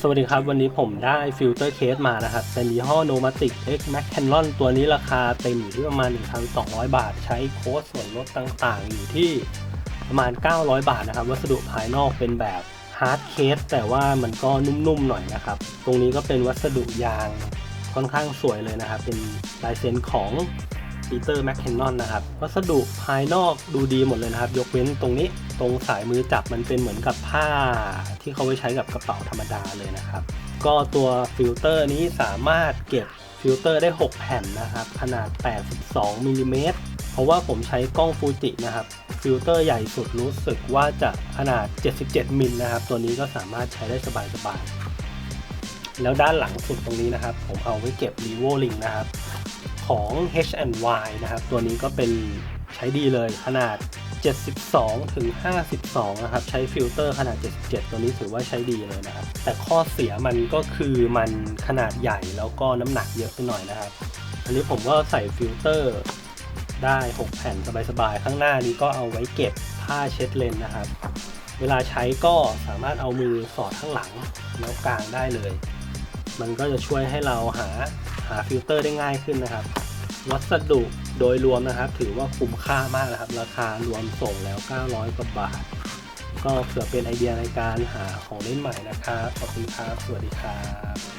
สวัสดีครับ วันนี้ผมได้ฟิลเตอร์เคสมานะครับเป็นยี่ห้อ Nomatic X Max Canon ตัวนี้ราคาเต็มอยู่ที่ประมาณ 1,200 บาท ใช้โค้ดส่วนลดต่างๆ อยู่ที่ประมาณ 900 บาทนะครับ วัสดุภายนอกเป็นแบบฮาร์ดเคสแต่ว่ามันก็นุ่มๆหน่อยนะครับ ตรงนี้ก็เป็นวัสดุยางค่อนข้างสวยเลยนะครับ เป็นลายเซ็นของ ปีเตอร์แมคเคนนอนนะครับ วัสดุภายนอกดูดีหมดเลยนะครับ ยกเว้นตรงนี้ตรงสายมือจับมันเป็นเหมือนกับผ้า ที่เขาไว้ใช้กับกระเป๋าธรรมดาเลยนะครับ ก็ตัวฟิลเตอร์นี้สามารถเก็บฟิลเตอร์ได้ 6 แผ่นนะครับ ขนาด 82มิลลิเมตรเพราะว่าผมใช้กล้องฟูจินะครับฟิลเตอร์ใหญ่สุดรู้สึกว่าจะขนาด 77 มิลนะครับ ตัวนี้ก็สามารถใช้ได้สบายๆแล้วด้านหลังสุดตรงนี้นะครับ ผมเอาไว้เก็บ r e v o Link นะครับ ของ H&Y นะครับ ตัวนี้ก็เป็นใช้ดีเลยขนาด 72 ถึง 52 นะครับ ใช้ฟิลเตอร์ขนาด 77 ตัวนี้ถือว่าใช้ดีเลยนะครับ แต่ข้อเสียมันก็คือมันขนาดใหญ่แล้วก็น้ำหนักเยอะไปหน่อยนะครับ อันนี้ผมก็ใส่ฟิลเตอร์ได้ 6 แผ่นสบายๆ ข้างหน้านี้ก็เอาไว้เก็บผ้าเช็ดเลนนะครับ เวลาใช้ก็สามารถเอามือสอดข้างหลังแล้วกางได้เลย มันก็จะช่วยให้เราหา หาฟิลเตอร์ได้ง่ายขึ้นนะครับ วัสดุโดยรวมนะครับ ถือว่าคุ้มค่ามากนะครับ ราคารวมส่งแล้ว 900กว่าบาท ก็เผื่อเป็นไอเดียในการหาของเล่นใหม่นะครับ ขอบคุณครับ สวัสดีครับ